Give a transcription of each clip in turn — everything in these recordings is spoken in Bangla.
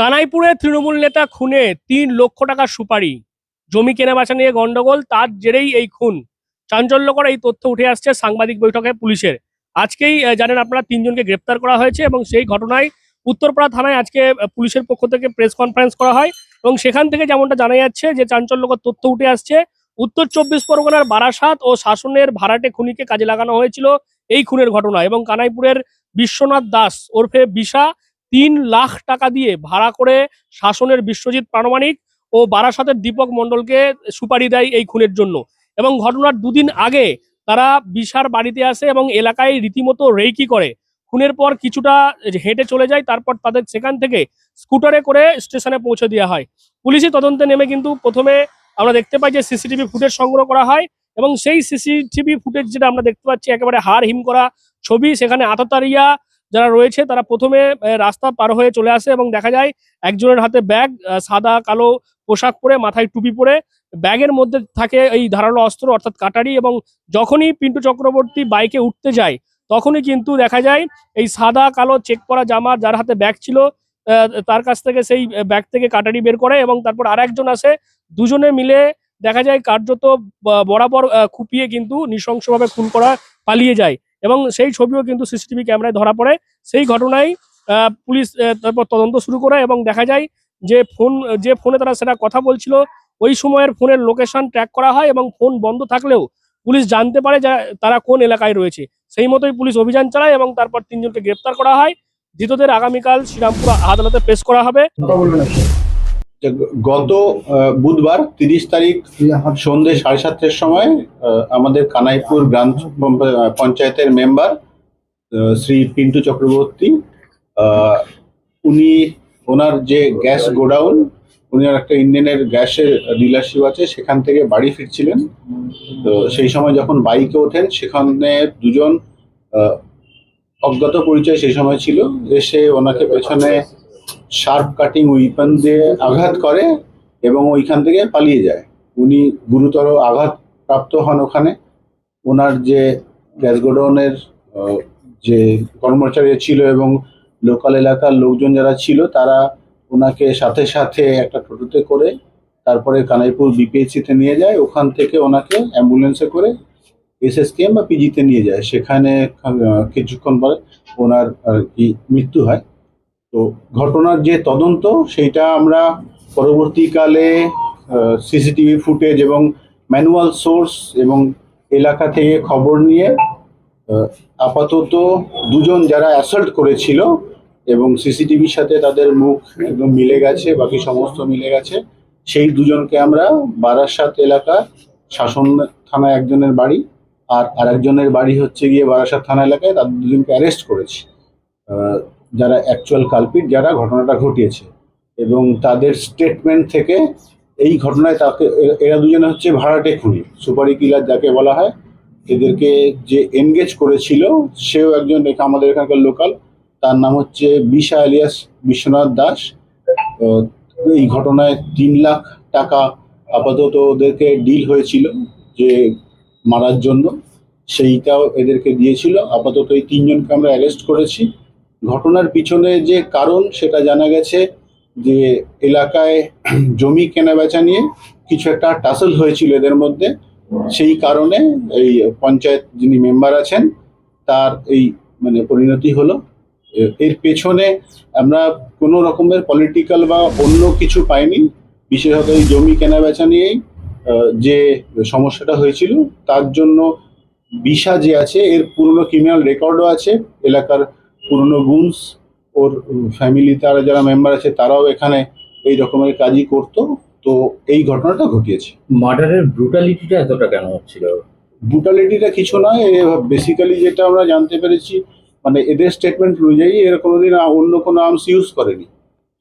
কানাইপুরে তৃণমূল নেতা খুনে তিন লক্ষ টাকার সুপারি। জমি কেনা বেচা নিয়ে গন্ডগোল, তার জেরেই এই খুন। চাঞ্চল্যকর এই তথ্য উঠে আসছে সাংবাদিক বৈঠকে পুলিশের। আজকেই জানেন আপনারা, তিনজনকে গ্রেপ্তার করা হয়েছে এবং সেই ঘটনায় উত্তরপাড়া থানায় আজকে পুলিশের পক্ষ থেকে প্রেস কনফারেন্স করা হয় এবং সেখান থেকে যেমনটা জানা যাচ্ছে যে চাঞ্চল্যকর তথ্য উঠে আসছে, উত্তর চব্বিশ পরগনার বারাসাত ও শাসনের ভাড়াটে খুনিকে কাজে লাগানো হয়েছিল এই খুনের ঘটনা এবং কানাইপুরের বিশ্বনাথ দাস ওরফে বিশা তিন লাখ টাকা দিয়ে ভাড়া করে শাসনের বিশ্বজিৎ প্রামাণিক ও বারাসাতের দীপক মণ্ডলকে সুপারি দেয় এই খুনের জন্য। এবং ঘটনার দুদিন আগে তারা বিশার বাড়িতে আসে এবং এলাকায় রীতিমতো রেইকি করে। খুনের পর কিছুটা হেঁটে চলে যায়, তারপর তাদের সেখান থেকে স্কুটারে করে স্টেশনে পৌঁছে দেওয়া হয়। পুলিশি তদন্তে নেমে কিন্তু প্রথমে আমরা দেখতে পাই যে সিসিটিভি ফুটেজ সংগ্রহ করা হয় এবং সেই সিসিটিভি ফুটেজ যেটা আমরা দেখতে পাচ্ছি, একেবারে হাড় হিম করা ছবি, সেখানে আততারিয়া যারা রয়েছে তারা প্রথমে রাস্তা পার হয়ে চলে আসে এবং দেখা যায় একজনের হাতে ব্যাগ সাদা, কালো পোশাক পরে, মাথায় টুপি পরে। ব্যাগের মধ্যে থাকে এই ধারালো অস্ত্র অর্থাৎ কাটারি এবং যখনই পিন্টু চক্রবর্তী বাইকে উঠতে যায়, তখনই কিন্তু দেখা যায় এই সাদা, কালো চেক করা জামা যার হাতে ব্যাগ ছিল তার কাছ থেকে সেই ব্যাগ থেকে কাটারি বের করে এবং তারপর আর একজন আসে। দুজনে মিলে দেখা যায় কার্যত বরাবর খুপিয়ে কিন্তু নৃশংসভাবে খুন করা পালিয়ে যায়। এবং সেই ছবিও কিন্তু সিসিটিভি ক্যামেরায় ধরা পড়ে। সেই ঘটনায় পুলিশ তারপর তদন্ত শুরু করে এবং দেখা যায় যে ফোন, যে ফোনে তারা সেটা কথা বলছিল, ওই সময়ের ফোনের লোকেশন ট্র্যাক করা হয় এবং ফোন বন্ধ থাকলেও পুলিশ জানতে পারে যে তারা কোন এলাকায় রয়েছে। সেই মতোই পুলিশ অভিযান চালায় এবং তারপর তিনজনকে গ্রেপ্তার করা হয়। ধৃতদের আগামীকাল শ্রীরামপুর আদালতে পেশ করা হবে। গত বুধবার তিরিশ তারিখ সন্ধ্যে সাড়ে সাতটার সময় আমাদের কানাইপুর গ্রাম পঞ্চ- পঞ্চায়েতের মেম্বার শ্রী পিন্টু চক্রবর্তী উনি ওনার যে গ্যাস গোডাউন, উনি একটা ইন্ডিয়ানের গ্যাসের ডিলারশিপ আছে, সেখান থেকে বাড়ি ফিরছিলেন। তো সেই সময় যখন বাইকে ওঠেন, সেখানে দুজন অজ্ঞাত পরিচয় সেই সময় ছিল। এসে ওনাকে পেছনে শার্প কাটিং উইপন দিয়ে আঘাত করে এবং ওইখান থেকে পালিয়ে যায়। উনি গুরুতর আঘাত প্রাপ্ত হন ওখানে। ওনার যে গ্যাস গোডাউনের যে কর্মচারী ছিল এবং লোকাল এলাকার লোকজন যারা ছিল, তারা ওনাকে সাথে সাথে একটা টোটোতে করে তারপরে কানাইপুর বিপিএসসিতে নিয়ে যায়। ওখান থেকে ওনাকে অ্যাম্বুলেন্সে করে এসএসকেএম বা পিজিতে নিয়ে যায়। সেখানে কিছুক্ষণ পরে ওনার আর কি মৃত্যু হয়। তো ঘটনার যে তদন্ত, সেইটা আমরা পরবর্তীকালে সিসিটিভি ফুটেজ এবং ম্যানুয়াল সোর্স এবং এলাকা থেকে খবর নিয়ে আপাতত দুজন যারা অ্যাসল্ট করেছিল এবং সিসিটিভির সাথে তাদের মুখ একদম মিলে গেছে, বাকি সমস্ত মিলে গেছে, সেই দুজনকে আমরা বারাসাত এলাকা শাসন থানায় একজনের বাড়ি আর আরেকজনের বাড়ি হচ্ছে গিয়ে বারাসাত থানা এলাকায়, তাদের দুজনকে অ্যারেস্ট করেছি। যারা অ্যাকচুয়াল কালপিট যারা ঘটনাটা ঘটিয়েছে। এবং তাদের স্টেটমেন্ট থেকে এই ঘটনায় তাকে এরা দুজনে হচ্ছে ভাড়াটে খুনি। সুপারি কিলার যাকে বলা হয়, এদেরকে যে এনগেজ করেছিল, সেও একজন আমাদের এখানকার লোকাল তার নাম হচ্ছে বিশা আলিয়াস বিশ্বনাথ দাস। এই ঘটনায় তিন লাখ টাকা আপাতত ওদেরকে ডিল হয়েছিল যে মারার জন্য। সেইটাও এদেরকে দিয়েছিল। আপাতত এই তিনজনকে আমরা অ্যারেস্ট করেছি। ঘটনার পিছনে যে কারণ সেটা জানা গেছে যে এলাকায় জমি কেনা বেচা নিয়ে কিছু একটা টাসল হয়েছিল এদের মধ্যে। সেই কারণে এই পঞ্চায়েত যিনি মেম্বার আছেন, তার এই মানে পরিণতি হলো। এর পেছনে আমরা কোনো রকমের পলিটিক্যাল বা অন্য কিছু পাইনি। বিশেষত এই জমি কেনা বেচা নিয়েই যে সমস্যাটা হয়েছিল, তার জন্য বিশা যে আছে, এর পুরনো ক্রিমিনাল রেকর্ডও আছে, এলাকার পুরনো গুনস ওর ফ্যামিলি তারা যারা মেম্বার আছে তারাও এখানে এই রকমের কাজই করতো। তো এই ঘটনাটা ঘটিয়েছে। মার্ডারের ব্রুটালিটিটা এতটা কেন হচ্ছিল? ব্রুটালিটিটা কিছু নয় বেসিক্যালি যেটা আমরা জানতে পেরেছি মানে এদের স্টেটমেন্ট অনুযায়ী এর কোনোদিন অন্য কোনো আর্মস ইউজ করেনি।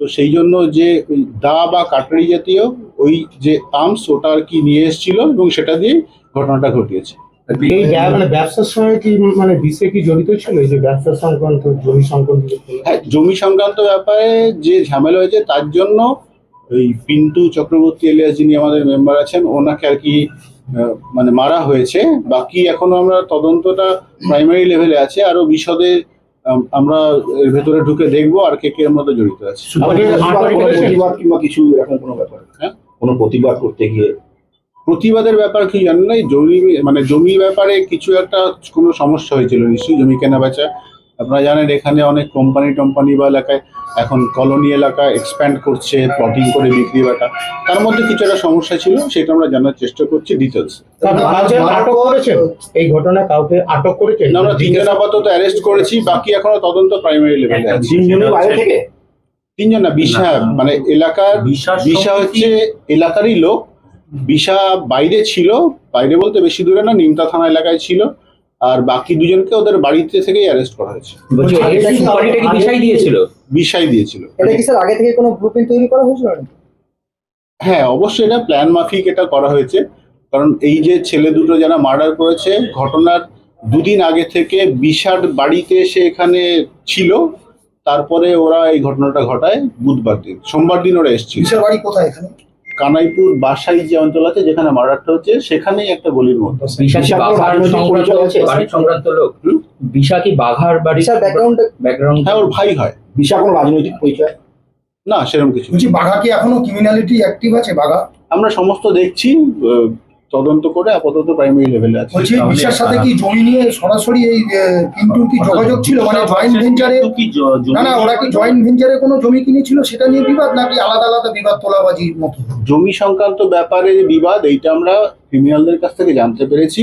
তো সেই জন্য যে ওই দা বা কাটারি জাতীয় ওই যে আর্মস ওটা আর কি নিয়ে এসেছিল এবং সেটা দিয়ে ঘটনাটা ঘটিয়েছে। এই মানে ব্যবসার সঙ্গে কি মানে বিসে কি জড়িত ছিল? এই যে ব্যবসা সংক্রান্ত জমি সংক্রান্ত হ্যাঁ জমি সংক্রান্ত ব্যাপারে যে ঝামেলা হয়েছে তার জন্য ওই পিন্টু চক্রবর্তী এলিয়াস যিনি আমাদের মেম্বার আছেন ওনাকে আর কি মানে মারা হয়েছে। বাকি এখনও আমরা তদন্তটা প্রাইমারি লেভেলে আছে। আরও বিশদে আমরা এর ভেতরে ঢুকে দেখব আর কে কে এর মধ্যে জড়িত আছে। কিংবা কিছু এরকম কোনো ব্যাপার? হ্যাঁ? কোনো প্রতিবাদ করতে গিয়ে প্রতিবাদের ব্যাপার কি জানেন না? জমি মানে জমি ব্যাপারে কিছু একটা কোনো সমস্যা হয়েছিল নিশ্চয়ই জমি কেনা বেচা। আপনারা জানেন এখানে অনেক কোম্পানি টম্পানি বা এলাকায় এখন কলোনি এলাকা এক্সপ্যান্ড করছে প্লটিং করে বিক্রি বাটা। তার মধ্যে কিছু একটা সমস্যা ছিল সেটা আমরা জানার চেষ্টা করছি ডিটেলস আটক করেছেন? এই ঘটনা কাউকে আটক করেছেন? আমরা তিনজন আপাতত অ্যারেস্ট করেছি বাকি এখনও তদন্ত প্রাইমারি লেভেলে আছে। তিনজন না বিশা মানে এলাকার বিশা হচ্ছে এলাকারই লোক বিশা বাইরে ছিল বাইরে বলতে বেশি দূরে না নিমতা থানা এলাকায় ছিল আর বাকি দুজনকে ওদের বাড়িতে থেকেই অ্যারেস্ট করা হয়েছে। দিয়েছিল? বিশাই দিয়েছিল। এটা কি স্যার আগে থেকে কোনো ব্লুপ্রিন্ট তৈরি করা হয়েছিল হ্যাঁ অবশ্যই এটা প্ল্যান মাফিক এটা করা হয়েছে। কারণ এই যে ছেলে দুটো যারা মার্ডার করেছে ঘটনার দুদিন আগে থেকে বিশার বাড়িতে এসে এখানে ছিল। তারপরে ওরা এই ঘটনাটা ঘটায় বুধবার দিন। সোমবার দিন ওরা এসেছিল। কিসের বাড়ি কোথায় এখানে? কানাইপুর বাসাই যে অঞ্চল আছে যেখানে মার্ডারটা হচ্ছে সেখানেই একটা গলির মধ্যে। সংক্রান্ত আছে? বাড়ির সংক্রান্ত লোক। বিশা কি বাঘার বাড়ি ব্যাকগ্রাউন্ড ব্যাকগ্রাউন্ড হ্যাঁ ওর ভাই হয়। বিশা কোনো রাজনৈতিক পরিচয়? না সেরকম কিছু বলছি বাঘা কি এখনও ক্রিমিনালিটি অ্যাক্টিভ আছে বাঘা? আমরা সমস্ত দেখছি তদন্ত করে আপাতত প্রাইমারি লেভেলে আছে। বলছি বিশ্বের সাথে কি জমি নিয়ে সরাসরি এই কিন্তু কি যোগাযোগ ছিল? মানে জয়েন্ট ভেঞ্চারে না না ওরা কি জয়েন্ট ভেঞ্চারে কোনো জমি কিনেছিল? সেটা নিয়ে বিবাদ নাকি আলাদা আলাদা বিবাদ তোলাবাজির মতো? জমি সংক্রান্ত ব্যাপারে যে বিবাদ এইটা আমরা ক্রিমিনালদের কাছ থেকে জানতে পেরেছি।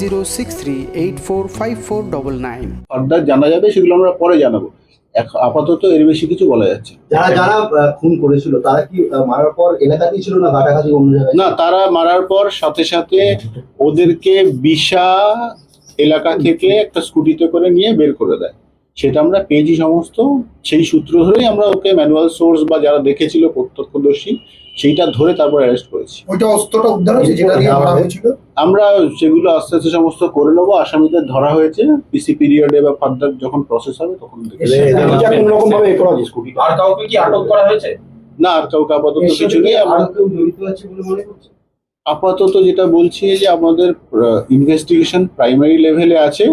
zero six three eight four five four double nine further জানা যাবে সেগুলো আমরা পরে জানাব। আপাতত এর বেশি কিছু বলা যাচ্ছে যারা যারা খুন করেছিল তারা কি মারার পর এলাকাতেই ছিল না ঘাটাঘাটি অন্য জায়গায়? না তারা মারার পর সাথে সাথে ওদেরকে বিশা এলাকা থেকে একটা স্কুটিতে করে নিয়ে বের করে দেয়। সেটা আমরা পেয়েছি সমস্ত। সেই সূত্র ধরেই আমরা ওকে ম্যানুয়াল সোর্স বা যারা দেখেছিল প্রত্যক্ষদর্শী সেইটা ধরে তারপর অ্যারেস্ট করেছি। ওইটা অস্ত্রটা উদ্ধার হয়েছে যেটা দিয়ে মারা হয়েছিল? আমরা সেগুলো আস্তে আস্তে সমস্ত করে নেব। আসামিদের ধরা হয়েছে। পিসি পিরিয়ডে বা ফার্দার যখন প্রসেস হবে তখন দেখে নেব। এটা কোন রকম ভাবে করা হয়েছে স্কুটিটা। আর কাউকে কি আটক করা হয়েছে? না আর কাউকে আপাতত কিছু নেই। আমরা জড়িত আছে বলে মনে করছে? আপাতত যেটা বলছি যে আমাদের ইনভেস্টিগেশন প্রাইমারি লেভেলে আছে।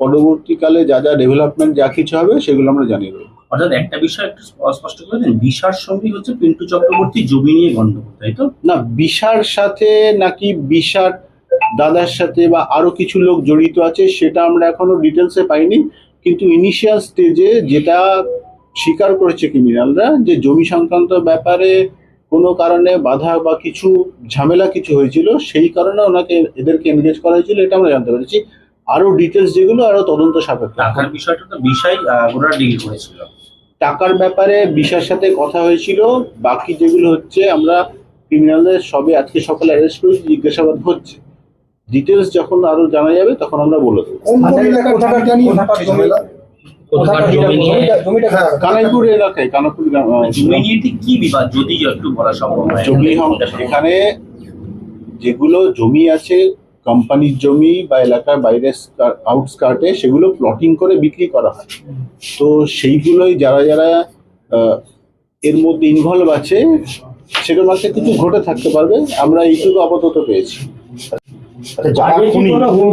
পরবর্তীকালে যা যা ডেভেলপমেন্ট যা কিছু হবে সেগুলো আমরা জানিয়ে দেবো। অর্থাৎ একটা বিষয় একটু স্পষ্ট করে দেন বিশার সঙ্গে হচ্ছে পিন্টু চক্রবর্তী জমি নিয়ে গন্ডগোল তাই তো? না বিশার সাথে নাকি বিশার দাদার সাথে বা আরও কিছু লোক জড়িত আছে সেটা আমরা এখনও ডিটেলসে পাইনি কিন্তু ইনিশিয়াল স্টেজে যেটা স্বীকার করেছে ক্রিমিনালরা যে জমি সংক্রান্ত ব্যাপারে কোনো কারণে বাধা বা কিছু ঝামেলা কিছু হয়েছিল সেই কারণে ওনাকে এদেরকে এনগেজ করা হয়েছিল এটা আমরা জানতে পেরেছি। আরও ডিটেলস যেগুলো আরও তদন্ত সাপেক্ষ। বিষয়টা তো বিষয় ওরা ডিল করেছিল। টাকার ব্যাপারে বিশার সাথে কথা হয়েছিল। বাকি যেগুলো হচ্ছে আমরা ক্রিমিনালদের সবে আজকে সকালে অ্যারেস্ট করেছি জিজ্ঞাসাবাদ হচ্ছে। ডিটেলস যখন আরও জানা যাবে তখন আমরা বলে কানাইপুর এলাকায় কানাইপুর জমি। নিয়ে কি বিবাদ? যদি একটু বলা সম্ভব জমি এখানে যেগুলো জমি আছে কোম্পানির জমি বা এলাকার বাইরে আউটস্কার্টে সেগুলো প্লটিং করে বিক্রি করা হয়। তো সেইগুলোই যারা যারা আহ, এর মধ্যে ইনভলভ আছে সেগুলোর মাঝে কিছু ঘটে থাকতে পারবে। আমরা এইটুকু আপাতত পেয়েছি। আচ্ছা যারা খুনি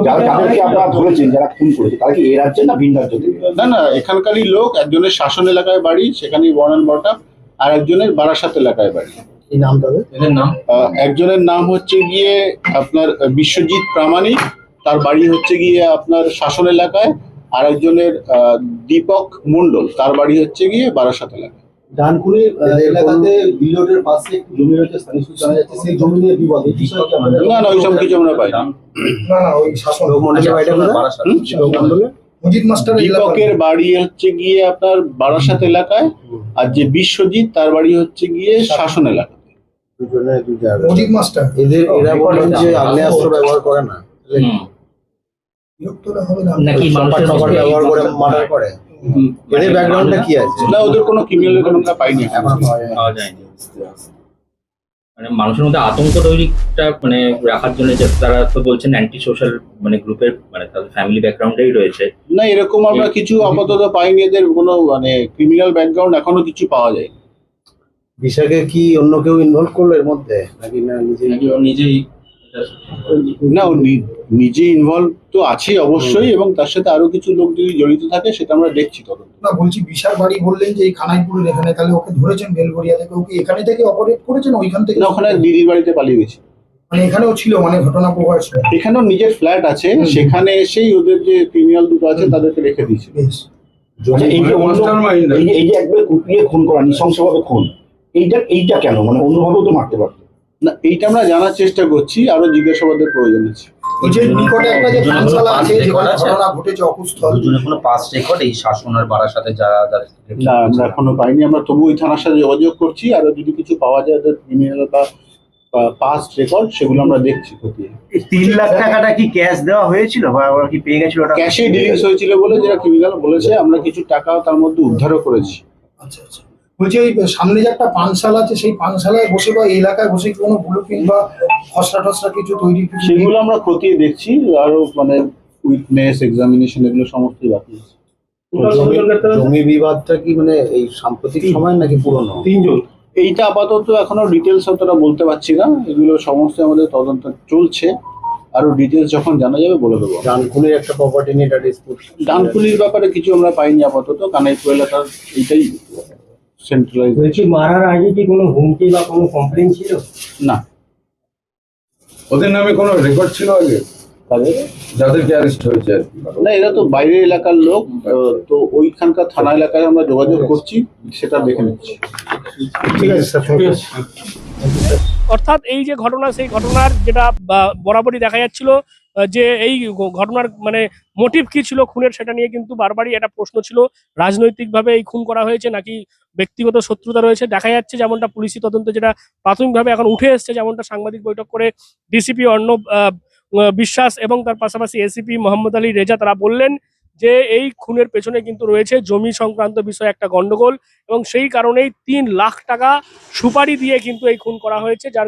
যাদেরকে আপনারা ধরেছেন যারা খুন করেছে তারা কি এ রাজ্যে না ভিন রাজ্য না না এখানকারই লোক একজনের শাসন এলাকায় বাড়ি সেখানেই বর্ণ বটা আর একজনের বারাসাত এলাকায় বাড়ি। এই নাম তাদের এদের নাম? একজনের নাম হচ্ছে গিয়ে আপনার বিশ্বজিৎ প্রামাণিক তার বাড়ি হচ্ছে গিয়ে আপনার শাসন এলাকায় আর একজনের আহ, দীপক মন্ডল তার বাড়ি হচ্ছে গিয়ে বারাসাত এলাকায়। ডানকুনি এলাকাতে বিল্ডোটের পাশে একটু জমি রয়েছে? স্থানীয় সূত্রে জানা যাচ্ছে সেই জমি নিয়ে বিবাদ। এই বিষয়ে কি আমাদের না না ওইসব কিছু আমরা পাইনি। না না ওই শাসন বারাসাত। মজিদ মাস্টার দীপকের বাড়ি হচ্ছে গিয়ে আপনার বারাসাত এলাকায় আর যে বিশ্বজিৎ তার বাড়ি হচ্ছে গিয়ে শাসন মজিদ মাস্টার এদের এরা বলেন যে আগ্নেয়াস্ত্র ব্যবহার করে না। হুম। হবে না? নাকি মানুষের মধ্যে ব্যবহার করে মার্ডার করে। এদের ব্যাকগ্রাউন্ডটা কি আছে? না ওদের কোনো ক্রিমিনাল আমরা পাইনি এখনও। পাওয়া যায়নি। মানে মানুষের মধ্যে আতঙ্ক তৈরিটা মানে রাখার জন্য যে তারা তো বলছেন অ্যান্টি সোশ্যাল মানে গ্রুপের মানে তাদের ফ্যামিলি ব্যাকগ্রাউন্ডেই রয়েছে। না এরকম আমরা কিছু আপাতত পাইনি এদের কোনো মানে ক্রিমিনাল ব্যাকগ্রাউন্ড এখনও কিছু পাওয়া যায় বিশাকে কি অন্য কেউ ইনভলভ করল এর মধ্যে? নাকি না নিজে নিজেই না নিজে ইনভলভ তো আছেই অবশ্যই এবং তার সাথে আরও কিছু লোক যদি জড়িত থাকে সেটা আমরা দেখছি তদন্ত। না বলছি বিশাল বাড়ি বললেন যে এই খানাইপুরের এখানে তাহলে ওকে ধরেছেন বেলগড়িয়া থেকে ওকে এখানে থেকে অপারেট করেছেন? ওইখান থেকে? না ওখানে দিদির বাড়িতে পালিয়ে গেছে। মানে এখানেও ছিল মানে ঘটনা প্রকাশ এখানেও নিজের ফ্ল্যাট আছে সেখানে এসেই ওদের যে ক্রিমিনাল দুটো আছে তাদেরকে রেখে দিয়েছে। আচ্ছা, এই যে অন্য- এই যে- এই যে একবার কুপিয়ে খুন করা নৃশংসভাবে খুন। এইটা এইটা কেন? মানে অন্যভাবেও তো মারতে পারতো। না এইটা আমরা জানার চেষ্টা করছি আরও জিজ্ঞাসাবাদের প্রয়োজন আছে। ওই যে নিকটে একটা যে পানশালা আছে পাস যেখানে রেকর্ড ঘটনা ঘটেছে অকুস্থল। দুজনে কোনো পাস রেকর্ড এই শাসন আর বাড়ার সাথে যারা যারা না আমরা এখনও পাইনি। আমরা তবু ওই থানার সাথে যোগাযোগ করছি। আর যদি কিছু পাওয়া যায় ওদের ক্রিমিনাল বা পাস্ট রেকর্ড সেগুলো আমরা দেখছি খতিয়ে। তিন লাখ টাকাটা কি ক্যাশ দেওয়া হয়েছিল? বা ওরা কি পেয়ে গেছিল ওটা? ক্যাশে ডিলিংস হয়েছিল বলে যেটা ক্রিমিনাল বলেছে আমরা কিছু টাকা তার মধ্যে উদ্ধারও করেছি। আচ্ছা আচ্ছা। বলছি ওই সামনে যে একটা পানশালা আছে সেই পানশালায় বসে বা এই এলাকায় বসে কোনো ব্লু বা খসড়া টসড়া কিছু তৈরি সেগুলো আমরা খতিয়ে দেখছি আরও মানে উইটনেস এক্সামিনেশন এগুলো সমস্তই বাকি আছে। জমি- বিবাদটা কি মানে এই সাম্প্রতিক সময় নাকি পুরনো? তিনজন। এইটা আপাতত এখনও ডিটেলস অতটা বলতে পারছি না। এগুলো সমস্ত আমাদের তদন্ত চলছে। আরও ডিটেলস যখন জানা যাবে বলে দেবো। ডানকুনির একটা প্রপার্টি নিয়ে ডানকুনির ব্যাপারে কিছু আমরা পাইনি আপাতত। কানাইপুর এলাকার এইটাই সেন্ট্রালাইজ বলছি মারার আগে কি কোনো হুমকি বা কোনো কমপ্লেন ছিল? না। ওদের নামে কোনো রেকর্ড ছিল আগে? তাদের? যাদেরকে অ্যারেস্ট হয়েছে আর কি। না এরা তো বাইরের এলাকার লোক তো ওইখানকার থানা এলাকায় আমরা যোগাযোগ করছি সেটা দেখে নিচ্ছি। ঠিক আছে স্যার অর্থাৎ এই যে ঘটনা সেই ঘটনার যেটা বা- বরাবরই দেখা যাচ্ছিল যে এই ঘটনার মানে মোটিভ কি ছিল খুনের সেটা নিয়ে কিন্তু বারবারই একটা প্রশ্ন ছিল। রাজনৈতিকভাবে এই খুন করা হয়েছে নাকি ব্যক্তিগত শত্রুতা রয়েছে? দেখা যাচ্ছে যেমনটা পুলিশি তদন্ত যেটা প্রাথমিকভাবে এখন উঠে এসছে, যেমনটা সাংবাদিক বৈঠক করে ডিসিপি অর্ণব বিশ্বাস এবং তার পাশাপাশি এসিপি মোহাম্মদ আলী রেজা তারা বললেন যে এই খুনের পেছনে কিন্তু রয়েছে জমি সংক্রান্ত বিষয়ে একটা গন্ডগোল এবং সেই কারণেই তিন লাখ টাকা সুপারি দিয়ে কিন্তু এই খুন করা হয়েছে, যার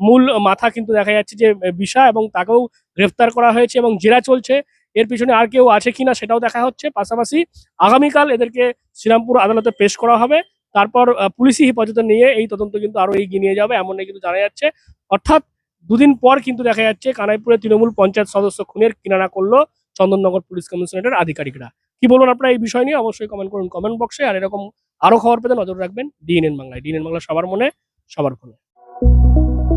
মূল মাথা কিন্তু দেখা যাচ্ছে যে বিশা এবং তাকেও গ্রেফতার করা হয়েছে এবং জেরা চলছে। এর পিছনে আর কেউ আছে কিনা সেটাও দেখা হচ্ছে। পাশাপাশি আগামীকাল এদেরকে শ্রীরামপুর আদালতে পেশ করা হবে। তারপর পুলিশি হেফাজতে নিয়ে এই তদন্ত কিন্তু আরও এগিয়ে নিয়ে যাবে এমনটাই কিন্তু জানা যাচ্ছে। অর্থাৎ দুদিন পর কিন্তু দেখা যাচ্ছে কানাইপুরে তৃণমূল পঞ্চায়েত সদস্য খুনের কিনারা করল চন্দননগর পুলিশ কমিশনারেটের আধিকারিকরা। কি বলুন আপনারা এই বিষয় নিয়ে? অবশ্যই কমেন্ট করুন কমেন্ট বক্সে আর এরকম আরও খবর পেতে নজর রাখবেন ডিএনএন বাংলায়। ডিএনএন বাংলা সবার মনে, সবার ফোনে।